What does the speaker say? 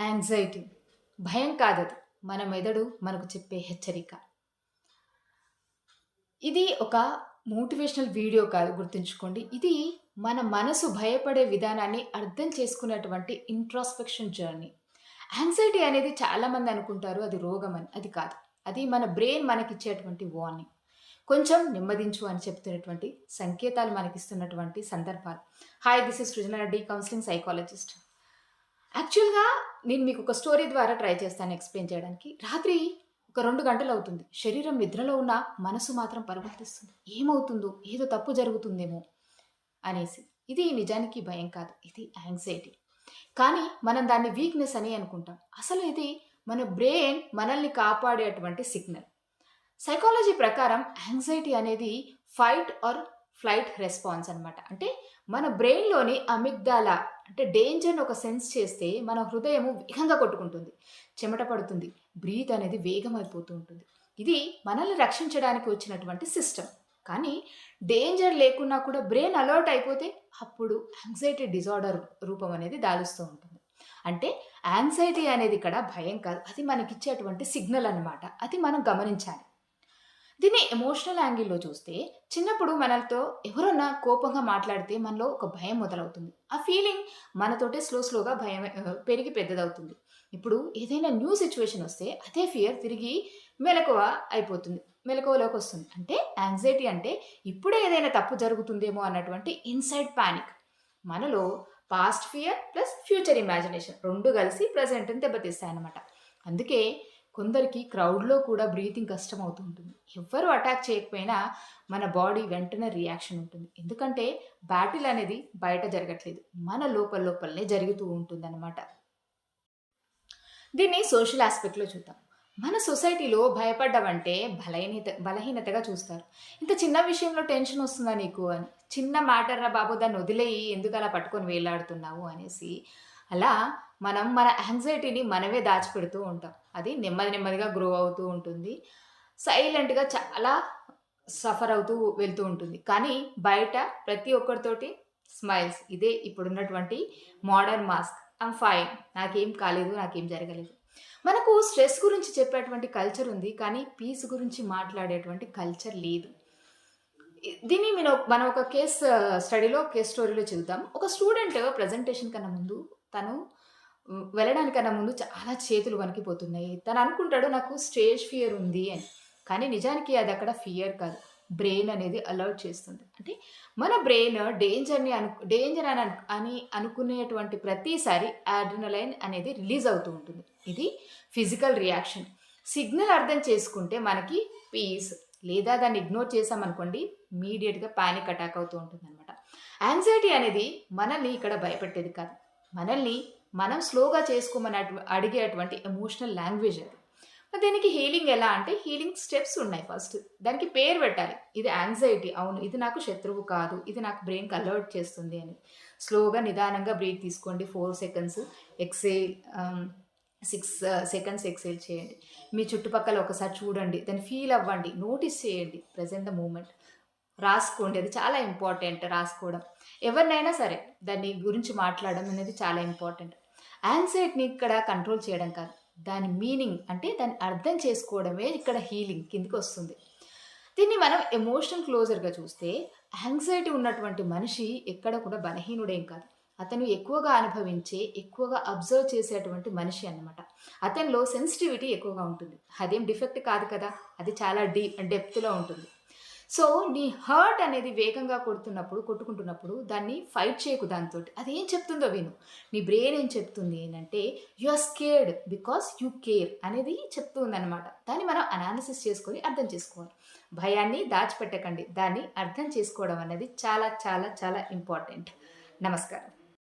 Anxiety భయం కాదది. మన మెదడు మనకు చెప్పే హెచ్చరిక. ఇది ఒక మోటివేషనల్ వీడియో కాదు గుర్తుంచుకోండి. ఇది మన మనసు భయపడే విధానాన్ని అర్థం చేసుకునేటువంటి ఇంట్రాస్పెక్షన్ జర్నీ యాంగ్జైటీ అనేది చాలామంది అనుకుంటారు అది రోగం అని. అది కాదు. అది మన బ్రెయిన్ మనకిచ్చేటువంటి వార్నింగ్ కొంచెం నెమ్మదించు అని చెప్తున్నటువంటి సంకేతాలు మనకిస్తున్నటువంటి సందర్భాలు. Hi this is Srujana Reddy counselling psychologist యాక్చువల్గా నేను మీకు ఒక స్టోరీ ద్వారా ట్రై చేస్తాను ఎక్స్ప్లెయిన్ చేయడానికి. రాత్రి ఒక రెండు గంటలు అవుతుంది. శరీరం నిద్రలో ఉన్న మనసు మాత్రం పరుగుతిస్తుంది ఏమవుతుందో ఏదో తప్పు జరుగుతుందేమో అనేసి. ఇది నిజానికి భయం కాదు. ఇది యాంగ్జైటీ కానీ మనం దాన్ని వీక్నెస్ అని అనుకుంటాం. అసలు ఇది మన బ్రెయిన్ మనల్ని కాపాడేటువంటి సిగ్నల్ సైకాలజీ ప్రకారం యాంగ్జైటీ అనేది ఫైట్ ఆర్ ఫ్లైట్ రెస్పాన్స్ అనమాట అంటే మన బ్రెయిన్లోని అమిగ్దాల అంటే డేంజర్ని ఒక సెన్స్ చేస్తే మన హృదయము వేగంగా కొట్టుకుంటుంది. చెమట పడుతుంది బ్రీత్ అనేది వేగం అయిపోతూ ఉంటుంది ఇది మనల్ని రక్షించడానికి వచ్చినటువంటి సిస్టమ్. కానీ డేంజర్ లేకున్నా కూడా బ్రెయిన్ అలర్ట్ అయిపోతే అప్పుడు యాంగ్జైటీ డిజార్డర్ రూపం అనేది దాలుస్తూ ఉంటుంది. అంటే యాంగ్జైటీ అనేది ఇక్కడ భయం కాదు. అది మనకిచ్చేటువంటి సిగ్నల్ అనమాట అది మనం గమనించాలి. దీన్ని ఎమోషనల్ యాంగిల్లో చూస్తే చిన్నప్పుడు మనతో ఎవరన్నా కోపంగా మాట్లాడితే మనలో ఒక భయం మొదలవుతుంది. ఆ ఫీలింగ్ మనతోటే స్లో స్లోగా భయం పెరిగి పెద్దదవుతుంది. ఇప్పుడు ఏదైనా న్యూ సిచ్యువేషన్ వస్తే అదే ఫియర్ తిరిగి మెలకువ అయిపోతుంది మెలకువలోకి వస్తుంది. అంటే యాంగ్జైటీ అంటే ఇప్పుడే ఏదైనా తప్పు జరుగుతుందేమో అన్నటువంటి ఇన్సైడ్ ప్యానిక్ మనలో past fear plus future imagination రెండు కలిసి ప్రజెంట్ని దెబ్బతీస్తాయన్నమాట. అందుకే కొందరికి క్రౌడ్లో కూడా బ్రీతింగ్ కష్టం అవుతూ ఉంటుంది. ఎవ్వరు అటాక్ చేయకపోయినా మన బాడీ వెంటనే రియాక్షన్ ఉంటుంది. ఎందుకంటే బ్యాటిల్ అనేది బయట జరగట్లేదు. మన లోపల లోపలనే జరుగుతూ ఉంటుంది దీన్ని సోషల్ ఆస్పెక్ట్లో చూద్దాం. మన సొసైటీలో భయపడ్డావంటే బలహీనత బలహీనతగా చూస్తారు. ఇంత చిన్న విషయంలో టెన్షన్ వస్తుందా నీకు అని? చిన్న మ్యాటర్ రా బాబు దాన్ని వదిలేయి ఎందుకు అలా పట్టుకొని వేలాడుతున్నావు అనేసి. అలా మనం మన యాంగ్జైటీని మనమే దాచిపెడుతూ ఉంటాం. అది నెమ్మది నెమ్మదిగా గ్రో అవుతూ ఉంటుంది. సైలెంట్గా చాలా సఫర్ అవుతూ వెళ్తూ ఉంటుంది. కానీ బయట ప్రతి ఒక్కరితోటి స్మైల్స్ ఇదే ఇప్పుడున్నటువంటి మోడర్న్ మాస్క్ ఐమ్ ఫైన్ నాకేం కాలేదు నాకేం జరగలేదు. మనకు స్ట్రెస్ గురించి చెప్పేటువంటి కల్చర్ ఉంది కానీ పీస్ గురించి మాట్లాడేటువంటి కల్చర్ లేదు. దీన్ని నేను మనం ఒక కేస్ స్టడీలో కేస్ స్టోరీలో చెబుతాం. ఒక స్టూడెంట్ ప్రజెంటేషన్ కన్నా ముందు తను వెళ్ళడానికన్నా ముందు చాలా చేతులు వణికిపోతున్నాయి. తను అనుకుంటాడు నాకు స్టేజ్ ఫియర్ ఉంది అని. కానీ నిజానికి అది అక్కడ ఫియర్ కాదు. బ్రెయిన్ అనేది అలర్ట్ చేస్తుంది. అంటే మన బ్రెయిన్ డేంజర్ని అను డేంజర్ అని అని అనుకునేటువంటి ప్రతిసారి ఆడ్రినలైన్ అనేది రిలీజ్ అవుతూ ఉంటుంది. ఇది ఫిజికల్ రియాక్షన్. సిగ్నల్ అర్థం చేసుకుంటే మనకి పీస్ లేదా దాన్ని ఇగ్నోర్ చేసామనుకోండి ఇమీడియట్గా పానిక్ అటాక్ అవుతూ ఉంటుంది అనమాట యాంగ్జైటీ అనేది మనల్ని ఇక్కడ భయపెట్టేది కాదు. మనల్ని మనం స్లోగా చేసుకోమని అడిగేటువంటి ఎమోషనల్ లాంగ్వేజ్ అది. దీనికి హీలింగ్ ఎలా అంటే హీలింగ్ స్టెప్స్ ఉన్నాయి ఫస్ట్ దానికి పేరు పెట్టాలి. ఇది యాంగ్జైటీ అవును ఇది నాకు శత్రువు కాదు ఇది నాకు బ్రెయిన్కి అలర్ట్ చేస్తుంది అని. స్లోగా నిదానంగా బ్రీత్ తీసుకోండి four seconds exhale six seconds exhale చేయండి. మీ చుట్టుపక్కల ఒకసారి చూడండి దాన్ని ఫీల్ అవ్వండి నోటీస్ చేయండి ప్రజెంట్ ద మూమెంట్ రాసుకోండి అది చాలా ఇంపార్టెంట్ రాసుకోవడం. ఎవరినైనా సరే దాని గురించి మాట్లాడడం అనేది చాలా ఇంపార్టెంట్ యాంగ్జైటీని ఇక్కడ కంట్రోల్ చేయడం కాదు. దాని మీనింగ్ అంటే దాన్ని అర్థం చేసుకోవడమే ఇక్కడ హీలింగ్ కిందికి వస్తుంది. దీన్ని మనం ఎమోషనల్ క్లోజర్గా చూస్తే యాంగ్జైటీ ఉన్నటువంటి మనిషి ఎక్కడ కూడా బలహీనుడేం కాదు. అతను ఎక్కువగా అనుభవించే ఎక్కువగా అబ్జర్వ్ చేసేటువంటి మనిషి అన్నమాట. అతనిలో సెన్సిటివిటీ ఎక్కువగా ఉంటుంది. అదేం డిఫెక్ట్ కాదు కదా అది చాలా డీ డెప్త్లో ఉంటుంది. సో నీ హర్ట్ అనేది వేగంగా కొడుతున్నప్పుడు కొట్టుకుంటున్నప్పుడు దాన్ని ఫైట్ చేయకు దాంతో అది ఏం చెప్తుందో విను. నీ బ్రెయిన్ ఏం చెప్తుంది ఏంటంటే you are scared because you care అనేది చెప్తుంది అనమాట దాన్ని మనం అనాలిసిస్ చేసుకొని అర్థం చేసుకోవాలి. భయాన్ని దాచిపెట్టకండి. దాన్ని అర్థం చేసుకోవడం అనేది చాలా చాలా చాలా ఇంపార్టెంట్ నమస్కారం.